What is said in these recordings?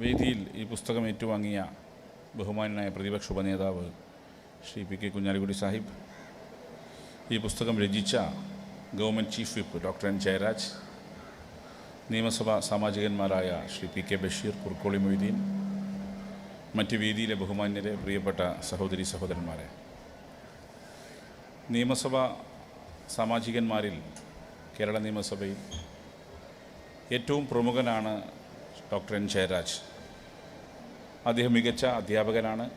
വേദിയിൽ ഈ പുസ്തകം ഏറ്റുവാങ്ങിയ ബഹുമാനായ പ്രതിപക്ഷ ഉപനേതാവ് ശ്രീ പി കെ കുഞ്ഞാലിക്കുടി സാഹിബ് ഈ പുസ്തകം രചിച്ച government chief whip doctor N Jayaraj നിയമസഭാ സാമാജികന്മാരായ ശ്രീ പി കെ ബഷീർ കുർക്കോളി മൊയ്തീൻ മറ്റ് വേദിയിലെ ബഹുമാന്യരെ പ്രിയപ്പെട്ട സഹോദരി സഹോദരന്മാരെ. നിയമസഭാ സാമാജികന്മാരിൽ കേരള നിയമസഭയിൽ ഏറ്റവും പ്രമുഖനാണ് ഡോക്ടർ എൻ ജയരാജ്. അദ്ദേഹം മികച്ച അധ്യാപകനാണ്.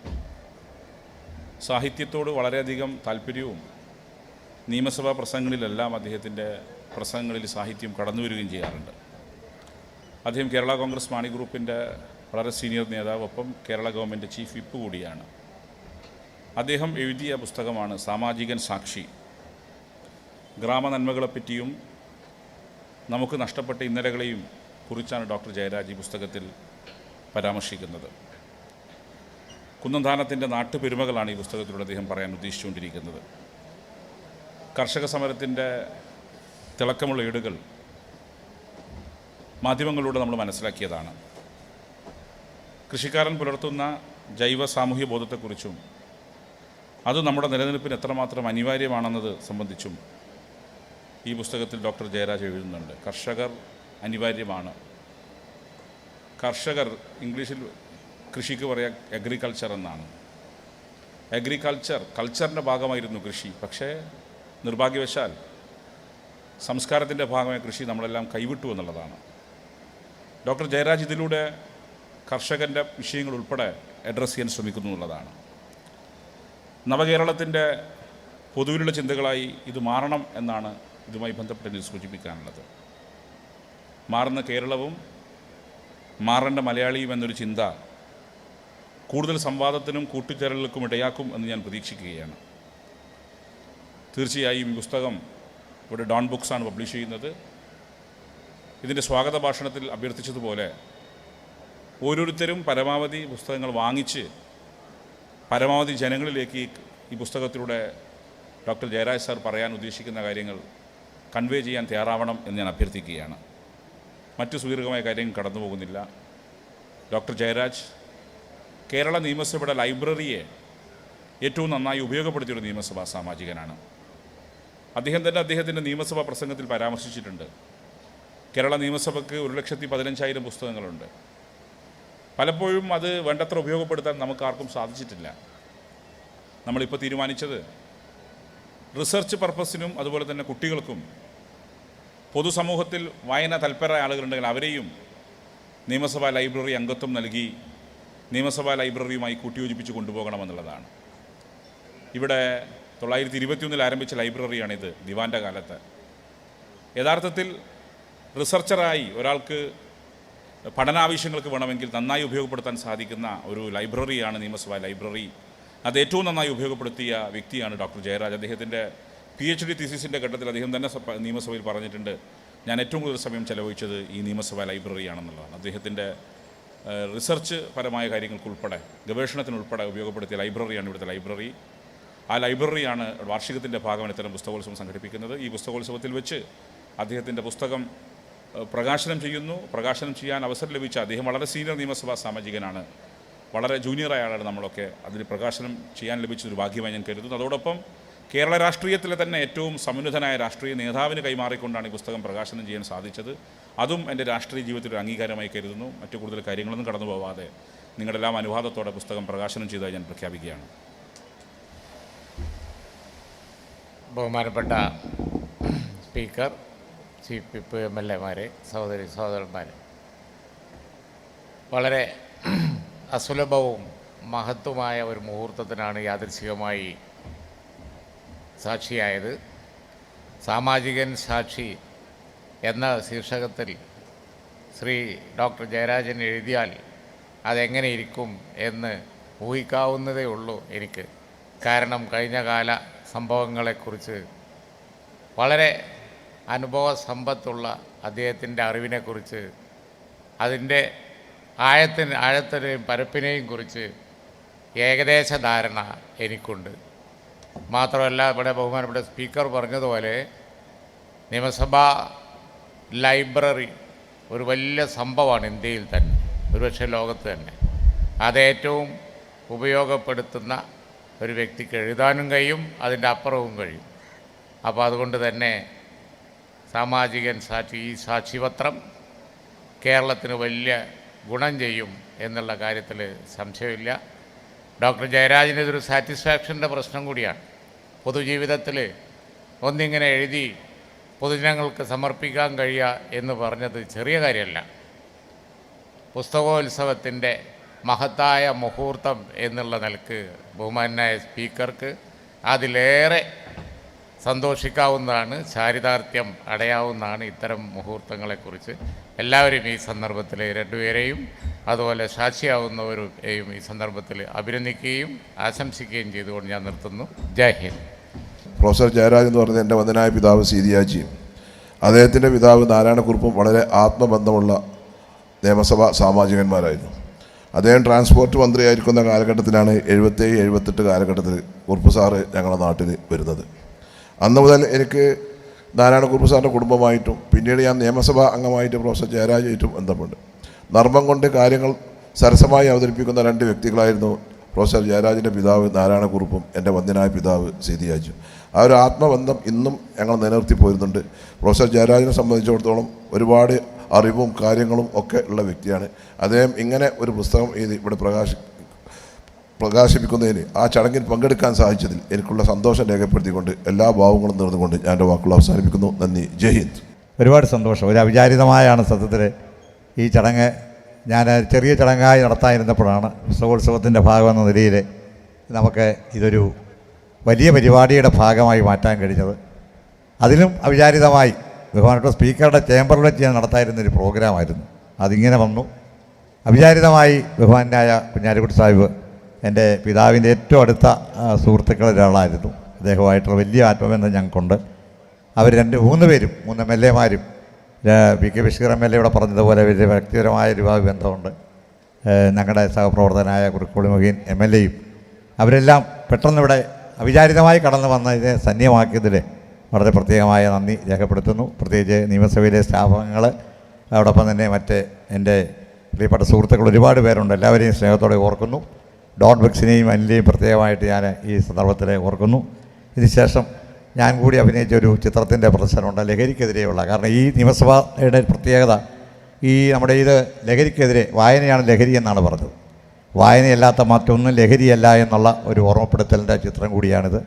സാഹിത്യത്തോട് വളരെയധികം താല്പര്യവും നിയമസഭാ പ്രസംഗങ്ങളിലെല്ലാം അദ്ദേഹത്തിന്റെ പ്രസംഗങ്ങളിൽ സാഹിത്യം കടന്നു വരികയും ചെയ്യാറുണ്ട്. അദ്ദേഹം കേരള കോൺഗ്രസ് മാണി ഗ്രൂപ്പിന്റെ വളരെ സീനിയർ നേതാവ് ഒപ്പം കേരള ഗവൺമെന്റ് ചീഫ് വിപ്പ് കൂടിയാണ്. അദ്ദേഹം എഴുതിയ പുസ്തകമാണ് സാമാജികൻ സാക്ഷി. ഗ്രാമനന്മകളെപ്പറ്റിയും നമുക്ക് നഷ്ടപ്പെട്ട ഇന്നലകളെയും കുറിച്ചാണ് ഡോക്ടർ ജയരാജ് ഈ പുസ്തകത്തിൽ പരാമർശിക്കുന്നത്. കുന്നന്താനത്തിന്റെ നാട്ടുപെരുമകളാണ് ഈ പുസ്തകത്തിലൂടെ അദ്ദേഹം പറയാൻ ഉദ്ദേശിച്ചുകൊണ്ടിരിക്കുന്നത്. കർഷക സമരത്തിന്റെ തിളക്കമുള്ള ഏടുകൾ മാധ്യമങ്ങളിലൂടെ നമ്മൾ മനസ്സിലാക്കിയതാണ്. കൃഷിക്കാരൻ പുലർത്തുന്ന ജൈവ സാമൂഹ്യ ബോധത്തെക്കുറിച്ചും അത് നമ്മുടെ നിലനിൽപ്പിന് എത്രമാത്രം അനിവാര്യമാണെന്നത് സംബന്ധിച്ചും ഈ പുസ്തകത്തിൽ ഡോക്ടർ ജയരാജ് എഴുതുന്നുണ്ട്. കർഷകർ അനിവാര്യമാണ്. കർഷകർ ഇംഗ്ലീഷിൽ കൃഷിക്ക് പറയാം അഗ്രികൾച്ചർ എന്നാണ്. അഗ്രികൾച്ചർ കൾച്ചറിന്റെ ഭാഗമായിരുന്നു കൃഷി. പക്ഷേ നിർഭാഗ്യവശാൽ സംസ്കാരത്തിന്റെ ഭാഗമായ കൃഷി നമ്മളെല്ലാം കൈവിട്ടു എന്നുള്ളതാണ്. ഡോക്ടർ ജയരാജ് ഇതിലൂടെ കർഷകന്റെ വിഷയങ്ങൾ ഉൾപ്പെടെ അഡ്രസ്സ് ചെയ്യാൻ ശ്രമിക്കുന്നു എന്നുള്ളതാണ്. നവകേരളത്തിന്റെ പൊതുവിലുള്ള ചിന്തകളായി ഇത് മാറണം എന്നാണ് ഇതുമായി ബന്ധപ്പെട്ട് സൂചിപ്പിക്കാനുള്ളത്. മാറുന്ന കേരളവും മാറേണ്ട മലയാളിയും എന്നൊരു ചിന്ത കൂടുതൽ സംവാദത്തിനും കൂട്ടിച്ചേരലുകൾക്കും ഇടയാക്കും എന്ന് ഞാൻ പ്രതീക്ഷിക്കുകയാണ്. തീർച്ചയായും പുസ്തകം ഇവിടെ ഡോൺ ബുക്സാണ് പബ്ലിഷ് ചെയ്യുന്നത്. ഇതിന്റെ സ്വാഗത ഭാഷണത്തിൽ അഭ്യർത്ഥിച്ചതുപോലെ ഓരോരുത്തരും പരമാവധി പുസ്തകങ്ങൾ വാങ്ങിച്ച് പരമാവധി ജനങ്ങളിലേക്ക് ഈ പുസ്തകത്തിലൂടെ ഡോക്ടർ ജയരാജ് സാർ പറയാൻ ഉദ്ദേശിക്കുന്ന കാര്യങ്ങൾ കൺവേ ചെയ്യാൻ തയ്യാറാവണം എന്ന് ഞാൻ അഭ്യർത്ഥിക്കുകയാണ്. മറ്റു സുദീർഘമായ കാര്യങ്ങൾ കടന്നു പോകുന്നില്ല. ഡോക്ടർ ജയരാജ് കേരള നിയമസഭയുടെ ലൈബ്രറിയെ ഏറ്റവും നന്നായി ഉപയോഗപ്പെടുത്തിയൊരു നിയമസഭാ സാമാജികനാണ്. അദ്ദേഹം തന്നെ അദ്ദേഹത്തിന്റെ നിയമസഭാ പ്രസംഗത്തിൽ പരാമർശിച്ചിട്ടുണ്ട്. കേരള നിയമസഭയ്ക്ക് ഒരു ലക്ഷത്തി പതിനഞ്ചായിരം പുസ്തകങ്ങളുണ്ട്. പലപ്പോഴും അത് വേണ്ടത്ര ഉപയോഗപ്പെടുത്താൻ നമുക്കാർക്കും സാധിച്ചിട്ടില്ല. നമ്മളിപ്പോൾ തീരുമാനിച്ചത് റിസർച്ച് പർപ്പസിനും അതുപോലെ തന്നെ കുട്ടികൾക്കും പൊതുസമൂഹത്തിൽ വായന തൽപരരായ ആളുകളുണ്ടെങ്കിൽ അവരെയും നിയമസഭാ ലൈബ്രറി അംഗത്വം നൽകി നിയമസഭാ ലൈബ്രറിയുമായി കൂട്ടിയോജിപ്പിച്ച് കൊണ്ടുപോകണമെന്നുള്ളതാണ് ഇവിടെ തൊള്ളായിരത്തി ഇരുപത്തിയൊന്നിൽ ആരംഭിച്ച ലൈബ്രറിയാണിത് ദിവാന്റെ കാലത്ത്. യഥാർത്ഥത്തിൽ റിസർച്ചറായി ഒരാൾക്ക് പഠനാവശ്യങ്ങൾക്ക് വേണമെങ്കിൽ നന്നായി ഉപയോഗപ്പെടുത്താൻ സാധിക്കുന്ന ഒരു ലൈബ്രറിയാണ് നിയമസഭാ ലൈബ്രറി. അത് ഏറ്റവും നന്നായി ഉപയോഗപ്പെടുത്തിയ വ്യക്തിയാണ് ഡോക്ടർ ജയരാജ്. അദ്ദേഹത്തിന്റെ പി എച്ച് ഡി തീസിസിന്റെ ഘട്ടത്തിൽ അദ്ദേഹം തന്നെ നിയമസഭയിൽ പറഞ്ഞിട്ടുണ്ട് ഞാൻ ഏറ്റവും കൂടുതൽ സമയം ചെലവഴിച്ചത് ഈ നിയമസഭാ ലൈബ്രറിയാണെന്നുള്ളതാണ് അദ്ദേഹത്തിന്റെ റിസർച്ച് പരമായ കാര്യങ്ങൾക്കുൾപ്പെടെ ഗവേഷണത്തിനുൾപ്പെടെ ഉപയോഗപ്പെടുത്തിയ ലൈബ്രറിയാണ് ഇവിടുത്തെ ലൈബ്രറി. ആ ലൈബ്രറിയാണ് വാർഷികത്തിന്റെ ഭാഗമാണ് ഇത്തരം പുസ്തകോത്സവം സംഘടിപ്പിക്കുന്നത്. ഈ പുസ്തകോത്സവത്തിൽ വെച്ച് അദ്ദേഹത്തിന്റെ പുസ്തകം പ്രകാശനം ചെയ്യുന്നു. പ്രകാശനം ചെയ്യാൻ അവസരം ലഭിച്ച അദ്ദേഹം വളരെ സീനിയർ നിയമസഭാ സാമാജികനാണ്. വളരെ ജൂനിയറായ ആളാണ് നമ്മളൊക്കെ. അതിൽ പ്രകാശനം ചെയ്യാൻ ലഭിച്ചൊരു ഭാഗ്യമായി ഞാൻ കരുതുന്നു. അതോടൊപ്പം കേരള രാഷ്ട്രീയത്തിലെ തന്നെ ഏറ്റവും സമുന്നതനായ രാഷ്ട്രീയ നേതാവിന് കൈമാറിക്കൊണ്ടാണ് ഈ പുസ്തകം പ്രകാശനം ചെയ്യാൻ സാധിച്ചത്. അതും എന്റെ രാഷ്ട്രീയ ജീവിതത്തിൽ ഒരു അംഗീകാരമായി കരുതുന്നു. മറ്റു കൂടുതൽ കാര്യങ്ങളൊന്നും കടന്നു പോവാതെ നിങ്ങളെല്ലാം അനുവാദത്തോടെ പുസ്തകം പ്രകാശനം ചെയ്തതായി ഞാൻ പ്രഖ്യാപിക്കുകയാണ്. ബഹുമാനപ്പെട്ട speaker chief whip M L എമാരെ സഹോദരി സഹോദരന്മാരെ വളരെ അസുലഭവും മഹത്വമായ ഒരു മുഹൂർത്തത്തിനാണ് യാദൃശികമായി സാക്ഷിയായത് സാമാജികൻ സാക്ഷി എന്ന ശീർഷകത്തിൽ ശ്രീ ഡോക്ടർ ജയരാജൻ എഴുതിയാൽ അതെങ്ങനെ ഇരിക്കും എന്ന് ഊഹിക്കാവുന്നതേ ഉള്ളൂ എനിക്ക്. കാരണം കഴിഞ്ഞ കാല സംഭവങ്ങളെക്കുറിച്ച് വളരെ അനുഭവ സമ്പത്തുള്ള അദ്ദേഹത്തിന്റെ അറിവിനെക്കുറിച്ച് അതിന്റെ ആഴത്തിന് ആഴത്തിനെയും പരപ്പിനെയും കുറിച്ച് ഏകദേശ ധാരണ എനിക്കുണ്ട്. മാത്രമല്ല ഇവിടെ ബഹുമാനപ്പെട്ട സ്പീക്കർ പറഞ്ഞതുപോലെ നിയമസഭാ ലൈബ്രറി ഒരു വലിയ സംഭവമാണ് ഇന്ത്യയിൽ തന്നെ ഒരുപക്ഷെ ലോകത്ത് തന്നെ. അതേറ്റവും ഉപയോഗപ്പെടുത്തുന്ന ഒരു വ്യക്തിക്ക് എഴുതാനും കഴിയും അതിന്റെ അപ്പുറവും കഴിയും. അപ്പോൾ അതുകൊണ്ട് തന്നെ സാമാജികൻ സാക്ഷി ഈ സാക്ഷിപത്രം കേരളത്തിന് വലിയ ഗുണം ചെയ്യും എന്നുള്ള കാര്യത്തിൽ സംശയമില്ല. ഡോക്ടർ ജയരാജന് ഇതൊരു സാറ്റിസ്ഫാക്ഷന്റെ പ്രശ്നം കൂടിയാണ്. പൊതുജീവിതത്തിൽ ഒന്നിങ്ങനെ എഴുതി പൊതുജനങ്ങൾക്ക് സമർപ്പിക്കാൻ കഴിയുക എന്ന് പറഞ്ഞത് ചെറിയ കാര്യമല്ല. പുസ്തകോത്സവത്തിന്റെ മഹത്തായ മുഹൂർത്തം എന്നുള്ള നിലയ്ക്ക് ബഹുമാനായ സ്പീക്കർക്ക് അതിലേറെ സന്തോഷിക്കാവുന്നതാണ് ചാരിതാർത്ഥ്യം അടയാവുന്നതാണ് ഇത്തരം മുഹൂർത്തങ്ങളെക്കുറിച്ച്. എല്ലാവരും ഈ സന്ദർഭത്തിൽ രണ്ടുപേരെയും അതുപോലെ സാക്ഷിയാവുന്നവരെയും ഈ സന്ദർഭത്തിൽ അഭിനന്ദിക്കുകയും ആശംസിക്കുകയും ചെയ്തുകൊണ്ട് ഞാൻ നിർത്തുന്നു. ജയ് ഹിന്ദ്. പ്രൊഫസർ ജയരാജ് എന്ന് പറയുന്നത് എന്റെ വന്ദനായ പിതാവ് സീതിയാജിയും അദ്ദേഹത്തിന്റെ പിതാവ് നാരായണക്കുറുപ്പും വളരെ ആത്മബന്ധമുള്ള നിയമസഭാ സാമാജികന്മാരായിരുന്നു. അദ്ദേഹം ട്രാൻസ്പോർട്ട് മന്ത്രിയായിരിക്കുന്ന കാലഘട്ടത്തിലാണ് എഴുപത്തേഴ് എഴുപത്തെട്ട് കാലഘട്ടത്തിൽ കുറുപ്പ് സാറ് ഞങ്ങളുടെ നാട്ടിൽ വരുന്നത്. അന്ന് മുതൽ എനിക്ക് നാരായണ കുറുപ്പ് സാറിന്റെ കുടുംബമായിട്ടും പിന്നീട് ഞാൻ നിയമസഭാ അംഗമായിട്ട് പ്രൊഫസർ ജയരാജായിട്ടും ബന്ധമുണ്ട് നർമ്മം കൊണ്ട് കാര്യങ്ങൾ സരസമായി അവതരിപ്പിക്കുന്ന രണ്ട് വ്യക്തികളായിരുന്നു പ്രൊഫസർ ജയരാജിന്റെ പിതാവ് നാരായണക്കുറുപ്പും എന്റെ വന്ദനായ പിതാവ് സീതിയാജും ആ ഒരു ആത്മബന്ധം ഇന്നും ഞങ്ങൾ നിലനിർത്തി പോരുന്നുണ്ട്. പ്രൊഫസർ ജയരാജിനെ സംബന്ധിച്ചിടത്തോളം ഒരുപാട് അറിവും കാര്യങ്ങളും ഒക്കെ ഉള്ള വ്യക്തിയാണ്. അദ്ദേഹം ഇങ്ങനെ ഒരു പുസ്തകം എഴുതി ഇവിടെ പ്രകാശി പ്രകാശിപ്പിക്കുന്നതിന് ആ ചടങ്ങിൽ പങ്കെടുക്കാൻ സാധിച്ചതിൽ എനിക്കുള്ള സന്തോഷം രേഖപ്പെടുത്തിക്കൊണ്ട് എല്ലാ ഭാവങ്ങളും നേർന്നുകൊണ്ട് ഞാൻ എന്റെ വാക്കുകൾ അവസാനിപ്പിക്കുന്നു. നന്ദി. ജയ് ഹിന്ദ്. ഒരുപാട് സന്തോഷം. ഒരു അവിചാരിതമായാണ് സത്യത്തിൽ ഈ ചടങ്ങ് ഞാൻ ചെറിയ ചടങ്ങായി നടത്താനിരുന്നപ്പോഴാണ് ഉത്സവോത്സവത്തിന്റെ ഭാഗമെന്ന നിലയിൽ നമുക്ക് ഇതൊരു വലിയ പരിപാടിയുടെ ഭാഗമായി മാറ്റാൻ കഴിഞ്ഞത്. അതിലും അവിചാരിതമായി ബഹുമാനപ്പെട്ട സ്പീക്കറുടെ ചേംബറിൽ വെച്ച് ഞാൻ നടത്തായിരുന്നൊരു പ്രോഗ്രാമായിരുന്നു. അതിങ്ങനെ വന്നു. അവിചാരിതമായി ബഹുമാനായ കുഞ്ഞാലിക്കുട്ടി സാഹിബ് എന്റെ പിതാവിന്റെ ഏറ്റവും അടുത്ത സുഹൃത്തുക്കളിൽ ഒരാളായിരുന്നു. അദ്ദേഹമായിട്ടുള്ള വലിയ ആത്മബന്ധം ഞങ്ങൾക്കുണ്ട്. അവർ രണ്ട് മൂന്ന് പേരും മൂന്ന് എം എൽ എമാരും P K Basheer M L A ഇവിടെ പറഞ്ഞതുപോലെ വലിയ വ്യക്തിപരമായ ഒരു ബന്ധമുണ്ട്. ഞങ്ങളുടെ സഹപ്രവർത്തകനായ കുറുക്കോളി മൊഹീൻ എം എൽ എയും അവരെല്ലാം പെട്ടെന്ന് ഇവിടെ അവിചാരിതമായി കടന്നു വന്ന ഇതിനെ സന്യമാക്കിയതിൽ വളരെ പ്രത്യേകമായ നന്ദി രേഖപ്പെടുത്തുന്നു. പ്രത്യേകിച്ച് നിയമസഭയിലെ സ്റ്റാഫംഗങ്ങൾ അതോടൊപ്പം തന്നെ മറ്റ് എന്റെ പ്രിയപ്പെട്ട സുഹൃത്തുക്കൾ ഒരുപാട് പേരുണ്ട്. എല്ലാവരെയും സ്നേഹത്തോടെ ഓർക്കുന്നു. ഡോൺ ബിക്സിനെയും അനിലെയും പ്രത്യേകമായിട്ട് ഞാൻ ഈ സന്ദർഭത്തിൽ ഓർക്കുന്നു. ഇതിനുശേഷം ഞാൻ കൂടി അഭിനയിച്ച ഒരു ചിത്രത്തിന്റെ പ്രദർശനമുണ്ട് ലഹരിക്കെതിരെയുള്ള. കാരണം ഈ നിയമസഭയുടെ പ്രത്യേകത ഈ നമ്മുടെ ഇത് ലഹരിക്കെതിരെ വായനയാണ് ലഹരി എന്നാണ് പറഞ്ഞത്. വായനയല്ലാത്ത മറ്റൊന്നും ലഹരിയല്ല എന്നുള്ള ഒരു ഓർമ്മപ്പെടുത്തലിന്റെ ചിത്രം കൂടിയാണിത്.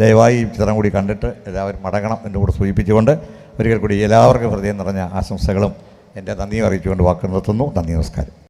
ദയവായി ഈ ചിത്രം കൂടി കണ്ടിട്ട് എല്ലാവരും മടങ്ങണം എന്ന് കൂടെ സൂചിപ്പിച്ചുകൊണ്ട് ഒരിക്കൽ കൂടി എല്ലാവർക്കും ഹൃദയം നിറഞ്ഞ ആശംസകളും എന്റെ നന്ദിയും അറിയിച്ചുകൊണ്ട് വാക്ക് നിർത്തുന്നു. നന്ദി നമസ്കാരം.